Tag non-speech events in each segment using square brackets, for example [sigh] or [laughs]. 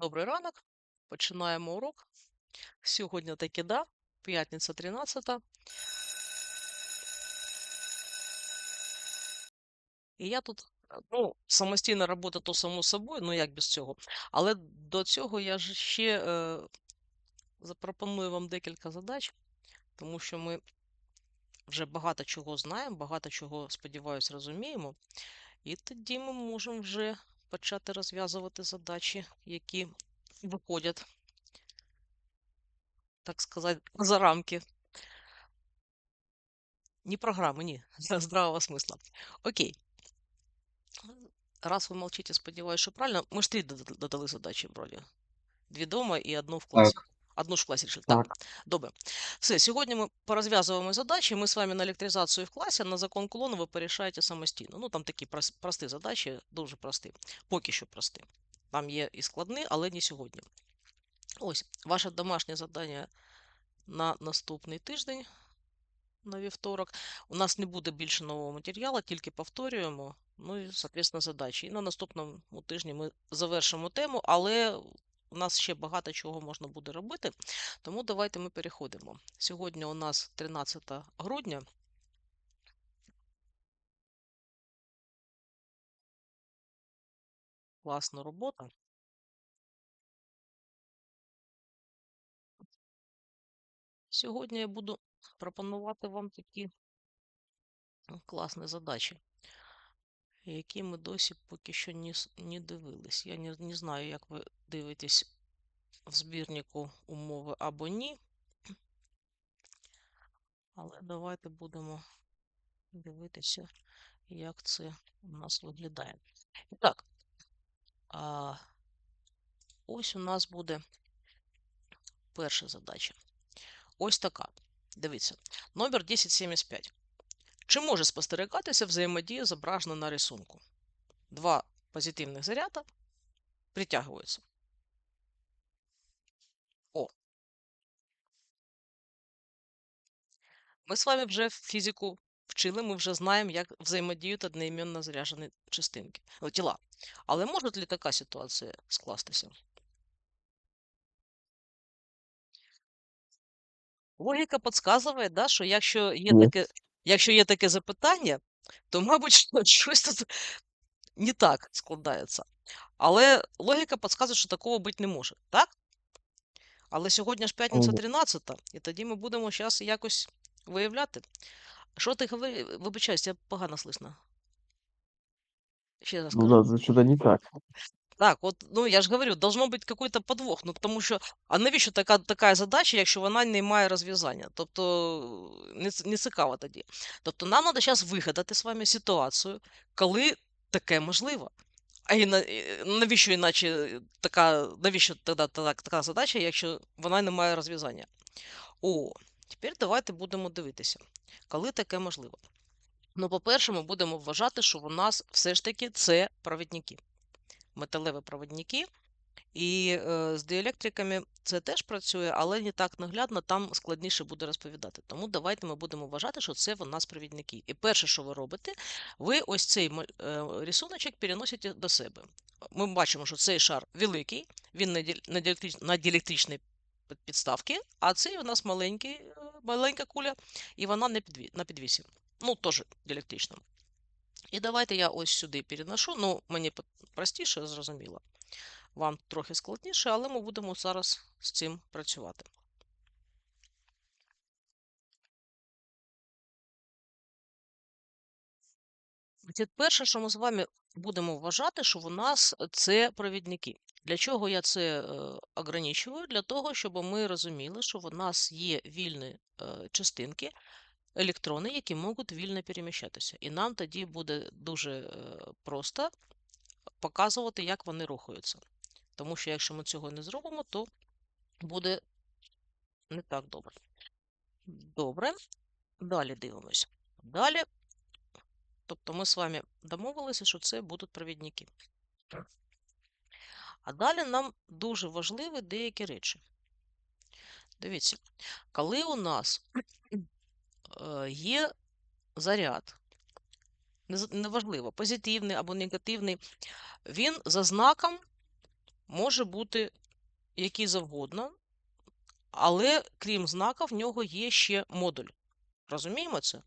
Добрий ранок. Починаємо урок. Сьогодні таки да, п'ятниця 13. І я тут, е, ну, самостійна робота, то само собою, ну як без цього. Але до цього я ж ще е, запропоную вам декілька задач, тому що ми вже багато чого знаємо, багато чого, сподіваюсь, розуміємо. І тоді ми можемо вже почати розв'язувати задачі, які виходять, так сказати, за рамки Не программы, не, [laughs] здравого смысла. Окей. Раз ви молчите, сподіваюся, що правильно. Ми ж три додали задачі вроді. Дві дома і одну в класі. Так, Одну ж в класі рішили. Так, так, добре. Все, сьогодні ми порозв'язуємо задачі. Ми з вами на електризацію в класі, на закон колону ви порішаєте самостійно. Ну, там такі прос- прості задачі, дуже прості. Поки що прості. Там є і складні, але не сьогодні. Ось, ваше домашнє завдання на наступний тиждень. на вівторок. У нас не буде більше нового матеріалу, тільки повторюємо. Ну і, соответственно, задачі. І на наступному тижні ми завершимо тему, але у нас ще багато чого можна буде робити. Тому давайте ми переходимо. Сьогодні у нас 13 грудня. Класна робота. Сьогодні я буду пропонувати вам такі класні задачі, які ми досі поки що не, не дивились. Я не, не знаю, як ви дивитесь в збірнику умови або ні. Але давайте будемо дивитися, як це у нас виглядає. І так, а, ось у нас буде перша задача. Ось така. Дивіться, номер 1075. Чи може спостерігатися взаємодія зображена на рисунку? Два позитивних заряда притягуються. О. Ми з вами вже фізику вчили, ми вже знаємо, як взаємодіють одноіменно заряджені частинки, тіла. Але може ли така ситуація скластися? Логіка підказує, да, що якщо є таке, якщо є таке запитання, то, мабуть, [laughs] щось тут не так складається. Але логіка підказує, що такого бути не може, так? Але сьогодні ж п'ятниця М, 13, і тоді ми будемо зараз якось виявляти. Що ти говориш? Вибачаюсь, я погано слышно. Ще раз Ну да, что-то не так. Так, от, ну я ж говорю, должно бути какой-то подвох. Ну тому що, а навіщо така, така задача, якщо вона не має розв'язання? Тобто не, не цікаво тоді. Тобто нам треба зараз вигадати з вами ситуацію, коли таке можливо. А і на- і навіщо іначе така, навіщо тоді така, така задача, якщо вона не має розв'язання? О, тепер давайте будемо дивитися, коли таке можливо. Ну, по-перше, ми будемо вважати, що у нас все ж таки це провідники металеві провідники. І е, з діелектриками це теж працює, але не так наглядно, там складніше буде розповідати. Тому давайте ми будемо вважати, що це в нас провідники. І перше, що ви робите, ви ось цей е, рисуночок переносите до себе. Ми бачимо, що цей шар великий, він на на діелектрич- на діелектричній підставці, а цей у нас маленький, е, маленька куля, і вона на підві- на підвісі. Ну, теж діелектрична. І давайте я ось сюди переношу. Ну, мені простіше, зрозуміло. Вам трохи складніше, але ми будемо зараз з цим працювати. Перше, що ми з вами будемо вважати, що у нас це провідники. Для чого я це е, ограничую? Для того, щоб ми розуміли, що в нас є вільні е, частинки, електрони, які можуть вільно переміщатися. І нам тоді буде дуже е, просто показувати, як вони рухаються. Тому що якщо ми цього не зробимо, то буде не так добре. Добре. Далі дивимось. Далі, тобто ми з вами домовилися, що це будуть провідники. А далі нам дуже важливі деякі речі. Дивіться, коли у нас е, є заряд, неважливо, позитивний або негативний, він за знаком може бути який завгодно, але крім знака, в нього є ще модуль. Розуміємо це?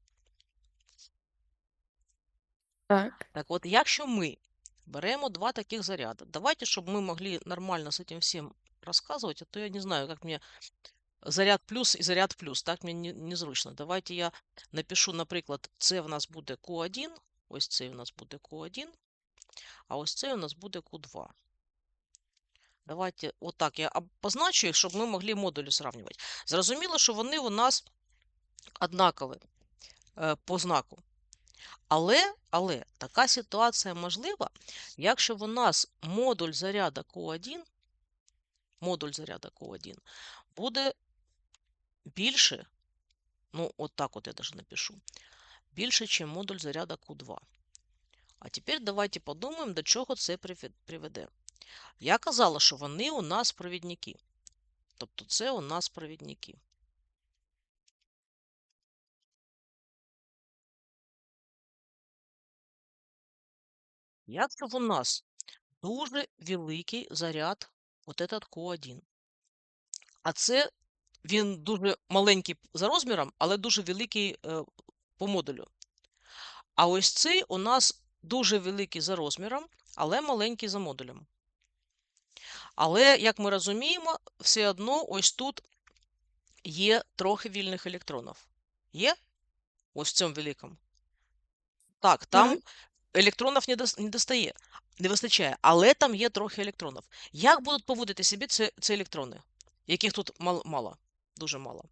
Так. Так от, якщо ми беремо два таких заряда, давайте, щоб ми могли нормально з цим всім рассказывать, а то я не знаю, как мне заряд плюс і заряд плюс, так мені не- незручно. Давайте я напишу, наприклад, це в нас буде Q1, ось цей у нас буде Q1, а ось цей у нас буде Q2. Давайте отак я позначу їх, щоб ми могли модулі сравнювати. Зрозуміло, що вони у нас однакові е, по знаку. Але, але така ситуація можлива, якщо в нас модуль заряда Q1, модуль заряда Q1 буде більше, ну от так от я даже напишу, більше, ніж модуль заряда Q2. А тепер давайте подумаємо, до чого це приведе. Я казала, що вони у нас провідники. Тобто це у нас провідники. Якщо в нас дуже великий заряд, от этот Q1. А це він дуже маленький за розміром, але дуже великий е, по модулю. А ось цей у нас дуже великий за розміром, але маленький за модулем. Але, як ми розуміємо, все одно ось тут є трохи вільних електронів. Є? Ось в цьому великому. Так, там Так. електронів не, не достає, не вистачає, але там є трохи електронів. Як будуть поводити себе ці, ці електрони, яких тут мало, дуже мало?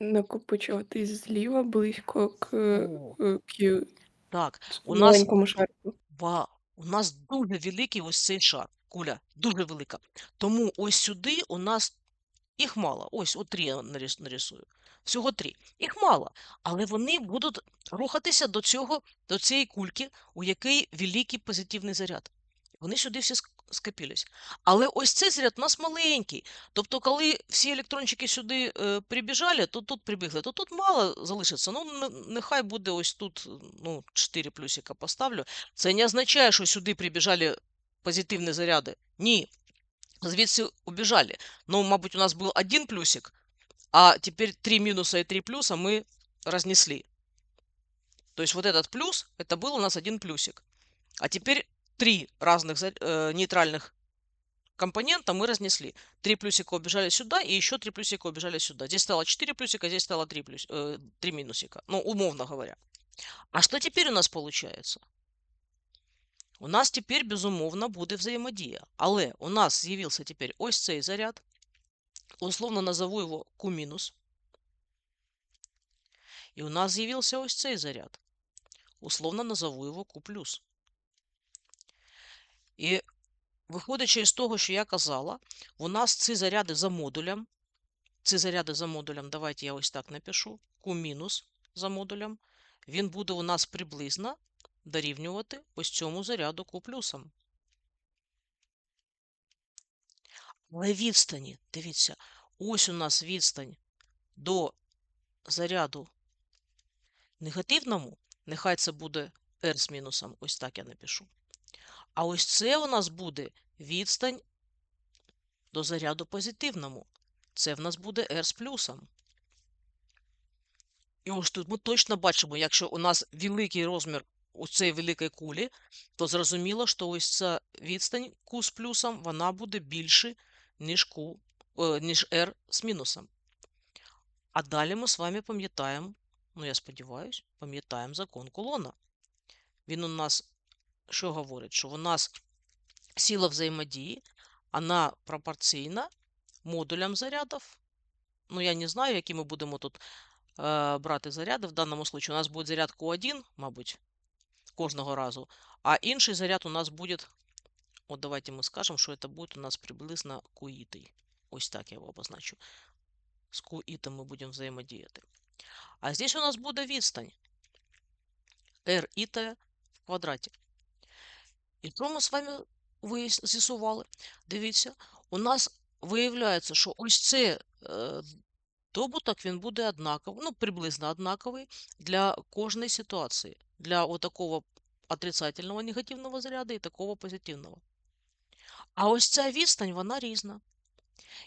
Накопичуватись зліва близько к О. е, Так, у нас маленькому шарику. Ба, у нас дуже великий ось цей шар, куля, дуже велика. Тому ось сюди у нас їх мало. Ось, от три я нарис- нарисую. Всього три. Їх мало, але вони будуть рухатися до цього, до цієї кульки, у якій великий позитивний заряд. Вони сюди всі ск- скопились. Але ось цей заряд у нас маленький. Тобто, коли всі електрончики сюди е, прибіжали, то тут прибігли, то тут мало залишиться. Ну, не- нехай буде ось тут ну, 4 плюсика поставлю. Це не означає, що сюди прибіжали позитивні заряди. Ні. Звідси убіжали. Ну, мабуть, у нас був один плюсик, а тепер три мінуса і три плюса ми разнесли. То есть вот этот плюс, это был у нас один плюсик. А теперь три разных за- э, нейтральных компонента мы разнесли. Три плюсика убежали сюда, и еще три плюсика убежали сюда. Здесь стало 4 плюсика, здесь стало 3, плюс, э, 3 минусика. Ну, умовно говоря. А что теперь у нас получается? У нас тепер, безумовно, буде взаємодія. Але у нас з'явився тепер ось цей заряд. Условно назову його Q-. І у нас з'явився ось цей заряд. Условно назову його Q+. І виходячи із того, що я казала, у нас ці заряди за модулем. Ці заряди за модулем, давайте я ось так напишу. Q- за модулем. Він буде у нас приблизно дорівнювати ось цьому заряду Q+. Але відстані, дивіться, ось у нас відстань до заряду негативному, нехай це буде R з мінусом, ось так я напишу. А ось це у нас буде відстань до заряду позитивному. Це в нас буде R з плюсом. І ось тут ми точно бачимо, якщо у нас великий розмір у цієї великої кулі, то зрозуміло, що ось ця відстань Q з плюсом, вона буде більше, ніж, Q, е, ніж R з мінусом. А далі ми з вами пам'ятаємо, ну я сподіваюся, пам'ятаємо закон Кулона. Він у нас що говорить? Що у нас сила взаємодії, вона пропорційна модулям зарядів. Ну, я не знаю, які ми будемо тут е, брати заряди. В даному случаю у нас буде заряд Q1, мабуть, кожного разу. А інший заряд у нас буде, от давайте ми скажемо, що це буде у нас приблизно QI. Ось так я його обозначу. З QI ми будемо взаємодіяти. А здесь у нас буде відстань r в квадраті. І що ми з вами з'ясували? Дивіться, у нас виявляється, що ось це е, добуток він буде однаковий, ну, приблизно однаковий для кожної ситуації. Для отакого отрицательного негативного заряду і такого позитивного. А ось ця відстань, вона різна.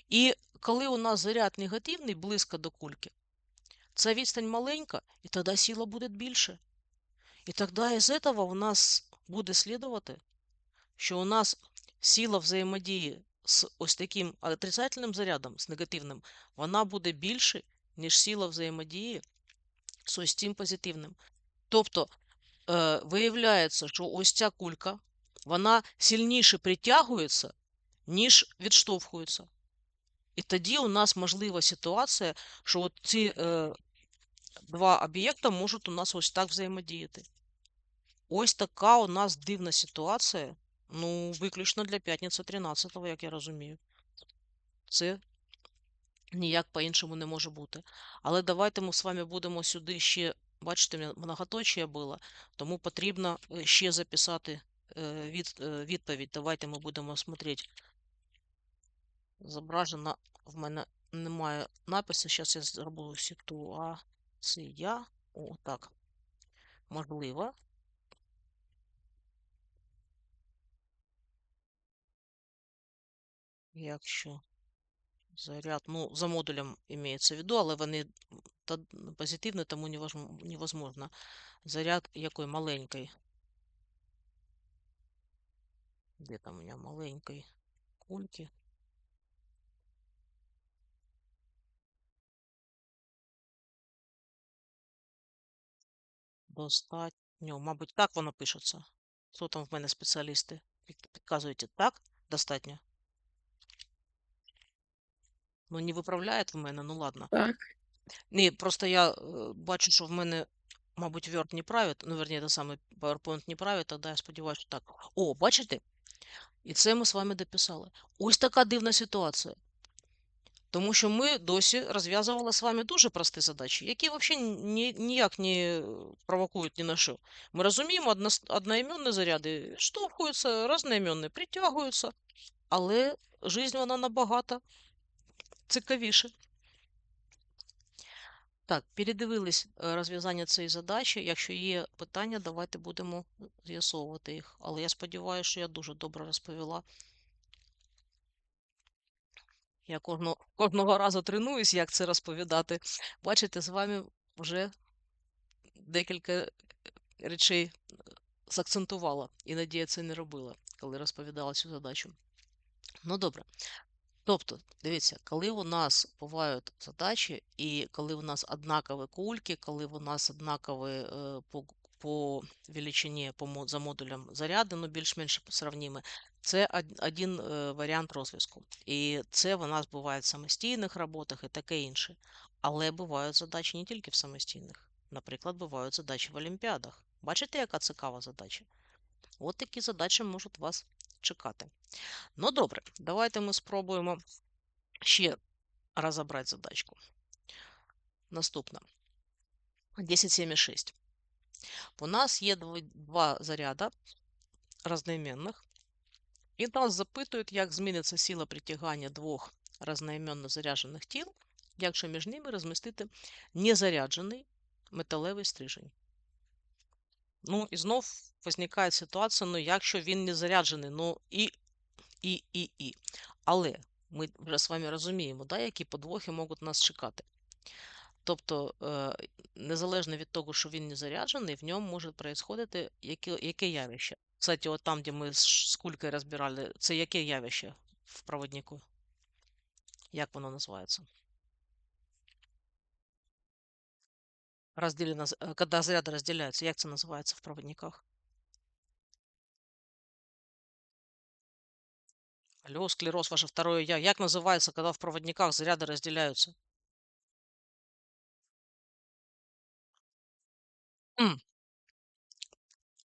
І коли у нас заряд негативний близько до кульки, ця відстань маленька, і тоді сила буде більше. І тоді із этого у нас буде слідувати, що у нас сила взаємодії з ось таким отрицательним зарядом, з негативним, вона буде більше, ніж сила взаємодії з ось цим позитивним. Тобто е, виявляється, що ось ця кулька, вона сильніше притягується, ніж відштовхується. І тоді у нас можлива ситуація, що от ці е, два об'єкта можуть у нас ось так взаємодіяти. Ось така у нас дивна ситуація. Ну, виключно для п'ятниці 13-го, як я розумію. Це ніяк по-іншому не може бути. Але давайте ми з вами будемо сюди ще, бачите, мене многоточие було, тому потрібно е, ще записати е, від, е, відповідь. Давайте ми будемо смотрети. Зображено в мене немає напису. Зараз я зроблю ситуація. О, так. Можливо. Якщо заряд, ну, за модулем імеється в виду, але вони позитивні, тому невозможно. Заряд якої маленької. Де там у мене маленької кульки? Достатньо. Мабуть, так воно пишеться. Хто там в мене спеціалісти? Під- Підказуєте, так? Достатньо. Ну, не виправляють в мене, ну ладно. Так. Ні, просто я е, бачу, що в мене, мабуть, Word не править, ну, верні, те саме PowerPoint не править, тоді я сподіваюся, що так. О, бачите? І це ми з вами дописали. Ось така дивна ситуація. Тому що ми досі розв'язували з вами дуже прості задачі, які взагалі ні, ніяк не провокують ні на що. Ми розуміємо, одно, одноіменні заряди штовхуються, різноіменні притягуються, але життя вона набагато цікавіше. Так, передивились е, розв'язання цієї задачі. Якщо є питання, давайте будемо з'ясовувати їх. Але я сподіваюся, що я дуже добре розповіла. Я кожного, кожного разу тренуюсь, як це розповідати. Бачите, з вами вже декілька речей закцентувала. Іноді я це не робила, коли розповідала цю задачу. Ну, добре. Тобто, дивіться, коли у нас бувають задачі, і коли у нас однакові кульки, коли у нас однакові е, по, по величині по, за модулем заряди, ну більш-менш сравнімі, це один е, варіант розв'язку. І це у нас буває в самостійних роботах і таке інше. Але бувають задачі не тільки в самостійних. Наприклад, бувають задачі в олімпіадах. Бачите, яка цікава задача? От такі задачі можуть вас чекати. Ну, добре, давайте ми спробуємо ще розібрати задачку. Наступна. 10,76. У нас є два заряда разноіменних. І нас запитують, як зміниться сила притягання двох разноіменно заряджених тіл, якщо між ними розмістити незаряджений металевий стрижень. Ну, і знов виникає ситуація, ну, якщо він не заряджений, ну і, і, і, і. Але ми вже з вами розуміємо, да, які подвохи можуть нас чекати. Тобто, е, незалежно від того, що він не заряджений, в ньому може происходити яке, яке явище. Кстати, от там, де ми з кулькою розбирали, це яке явище в проводнику? Як воно називається? Розділено, з- е, коли заряди розділяються, як це називається в проводниках? Алло, склероз, ваше второе я. Як називається, коли в проводниках заряди розділяються?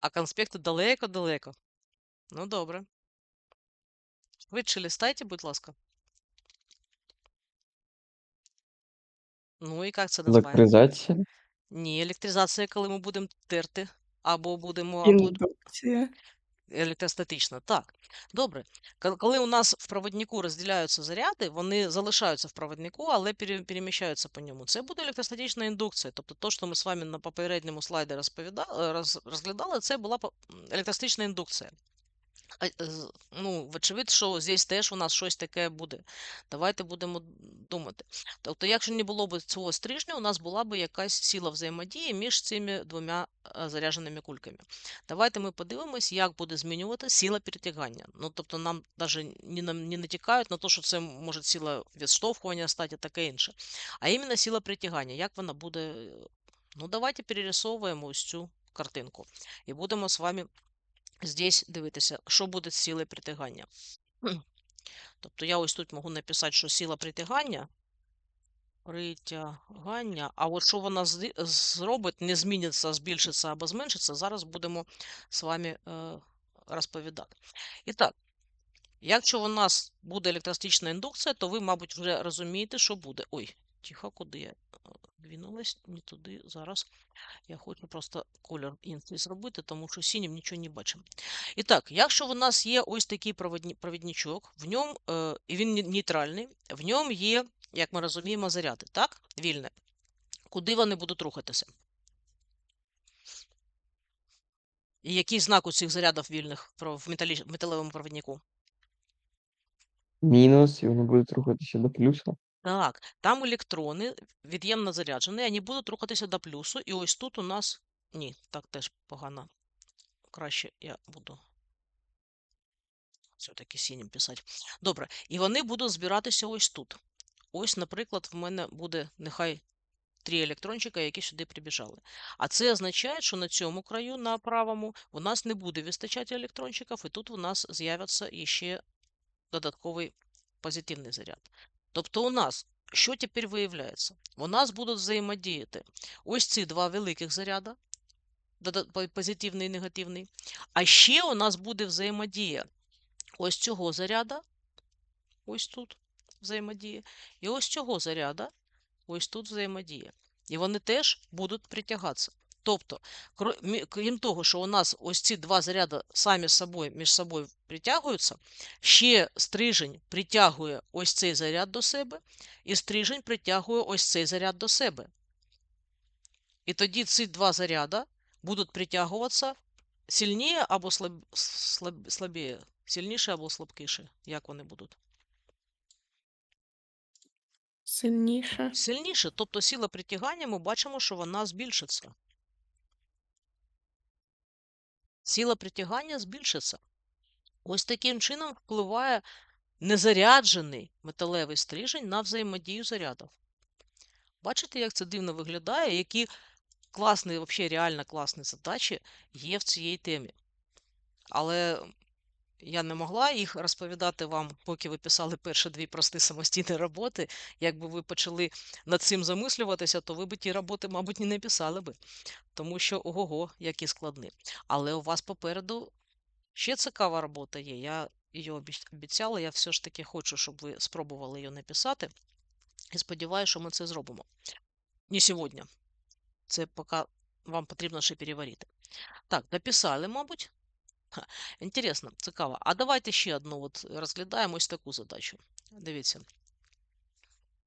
А конспекти далеко-далеко. Ну, добре. Швидше листайте, будь ласка. Ну і як це називається? Електризація. Ні, електризація, коли ми будемо терти, або будемо, або Індукція. Електростатична, так. Добре. Кол- Коли у нас в проводнику розділяються заряди, вони залишаються в проводнику, але пере- переміщаються по ньому. Це буде електростатична індукція. Тобто, то, що ми з вами на попередньому слайді розповідали, роз, розглядали, це була по- електростатична індукція. З- ну, вочевидь, що здесь теж у нас щось таке буде. Давайте будемо думати. Тобто, якщо не було б цього стрижня, у нас була б якась сила взаємодії між цими двома е, зарядженими кульками. Давайте ми подивимось, як буде змінювати сила перетягання. Ну, тобто, нам навіть не, не натякають на те, що це може сила відштовхування стати таке інше. А іменно сила притягання, як вона буде. е, Ну, давайте перерисовуємо ось цю картинку. І будемо з вами здесь дивитися, що буде з силою притягання. Тобто я ось тут можу написати, що сила притягання. Притягання. А от що вона зробить, не зміниться, збільшиться або зменшиться, зараз будемо з вами е, розповідати. І так, якщо у нас буде електростатична індукція, то ви, мабуть, вже розумієте, що буде. Ой, тихо, куди я двинулась? Не туди зараз. Я хочу просто колір інший зробити, тому що синім нічого не бачимо. І так, якщо у нас є ось такий провідничок, в ньому, е, і він нейтральний, в ньому є, як ми розуміємо, заряди, так? Вільне. Куди вони будуть рухатися? І який знак у цих зарядів вільних в в металевому провіднику? Мінус, і вони будуть рухатися до плюса. Так, там електрони від'ємно заряджені, вони будуть рухатися до плюсу, і ось тут у нас. Ні, так теж погано. Краще я буду все-таки синім писати. Добре. І вони будуть збиратися ось тут. Ось, наприклад, в мене буде нехай три електрончика, які сюди прибіжали. А це означає, що на цьому краю, на правому, у нас не буде вистачати електрончиків, і тут у нас з'явиться іще додатковий позитивний заряд. Тобто у нас, що тепер виявляється? У нас будуть взаємодіяти ось ці два великих заряда, позитивний і негативний. А ще у нас буде взаємодія ось цього заряда, ось тут взаємодія, і ось цього заряда, ось тут взаємодія. І вони теж будуть притягатися. Тобто, крім того, що у нас ось ці два заряди самі собою між собою притягуються, ще стрижень притягує ось цей заряд до себе, і стрижень притягує ось цей заряд до себе. І тоді ці два заряди будуть притягуватися сильніше або слаб... слаб... слабіше, сильніше або слабкіше. Як вони будуть? Сильніше. Сильніше, тобто сила притягання, ми бачимо, що вона збільшиться. Сила притягання збільшиться. Ось таким чином впливає незаряджений металевий стрижень на взаємодію зарядів. Бачите, як це дивно виглядає, які класні, взагалі реально класні задачі є в цій темі. Але я не могла їх розповідати вам, поки ви писали перші дві прості самостійні роботи. Якби ви почали над цим замислюватися, то ви б ті роботи, мабуть, не написали би. Тому що ого-го, які складні. Але у вас попереду ще цікава робота є. Я її обіцяла, я все ж таки хочу, щоб ви спробували її написати. І сподіваюся, що ми це зробимо. Не сьогодні. Це поки вам потрібно ще переварити. Так, написали, мабуть. [laughs] Інтересно, цікаво. А давайте ще одну от розглядаємо ось таку задачу. Дивіться.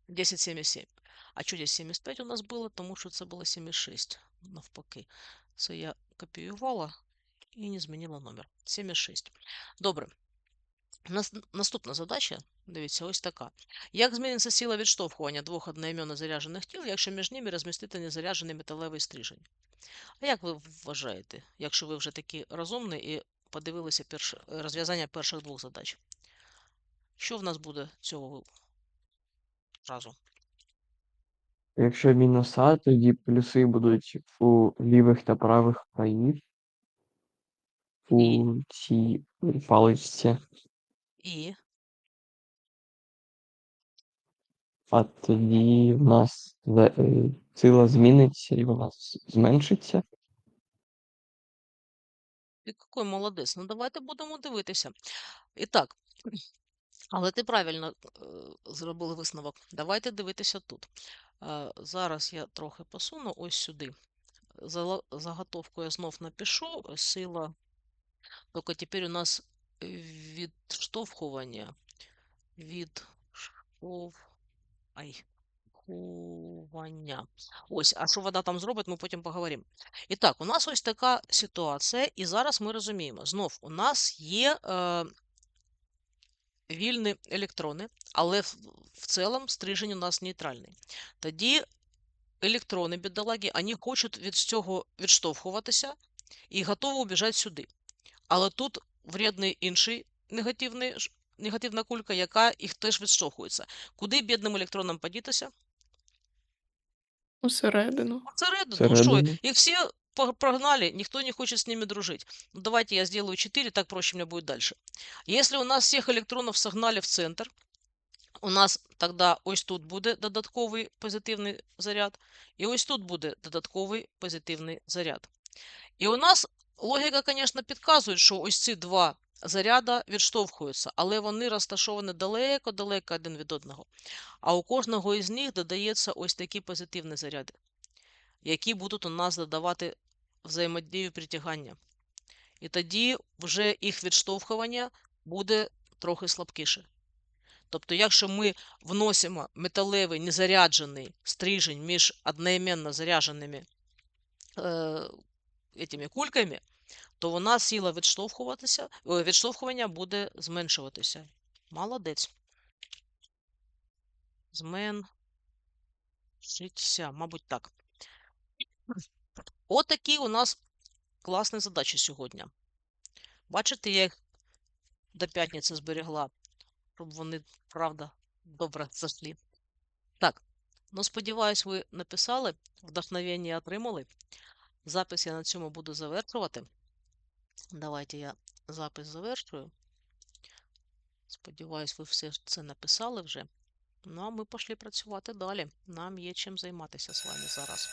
10,77. А що здесь 75 у нас було? Тому що це було 76. Навпаки. Це я копіювала і не змінила номер. 76. Добре. Наступна задача, дивіться, ось така. Як зміниться сила відштовхування двох одноіменно заряджених тіл, якщо між ними розмістити незаряджений металевий стрижень? А як ви вважаєте, якщо ви вже такі розумні і подивилися перше, розв'язання перших двох задач? Що в нас буде цього разу? Якщо мінуса, тоді плюси будуть у лівих та правих країв. У цій паличці. І А тоді в нас е, сила зміниться і вона зменшиться. який молодець. Ну давайте будемо дивитися. І так, але ти правильно е, зробили висновок. Давайте дивитися тут. Е, зараз я трохи посуну ось сюди. Заготовку я знов напишу. Сила Только теперь у нас відштовхування. Відштов... Ай. Ховання. Ось, а що вона там зробить, ми потім поговоримо. І так, у нас ось така ситуація, і зараз ми розуміємо. Знов, у нас є е, вільні електрони, але в, в цілому стрижень у нас нейтральний. Тоді електрони, бідолаги, вони хочуть від цього відштовхуватися і готові убіжати сюди. Але тут вредний інший негативний, негативна кулька, яка їх теж відштовхується. Куди бідним електронам подітися? Усередину. Всередину. Ну Всередину. их все прогнали, никто не хочет с ними дружить. Ну, давайте я сделаю 4, так проще мне будет дальше. Если у нас всех электронов согнали в центр, у нас тогда ось тут буде додатковий позитивний заряд, і ось тут буде додатковий позитивний заряд. І у нас логіка, звісно, підказує, що ось ці два заряда відштовхуються, але вони розташовані далеко-далеко один від одного. А у кожного із них додається ось такі позитивні заряди, які будуть у нас додавати взаємодію притягання. І тоді вже їх відштовхування буде трохи слабкіше. Тобто, якщо ми вносимо металевий незаряджений стрижень між одноіменно зарядженими е, кульками, то вона сила відштовхуватися, відштовхування буде зменшуватися. Молодець. Зменшиться, мабуть, так. Отакі у нас класні задачі сьогодні. Бачите, я їх до п'ятниці зберегла, щоб вони, правда, добре зайшли. Так, ну сподіваюсь, ви написали, вдохновення отримали. Запис я на цьому буду завершувати. Давайте я запис завершую. Сподіваюсь, ви все це написали вже. Ну, а ми пішли працювати далі. Нам є чим займатися з вами зараз.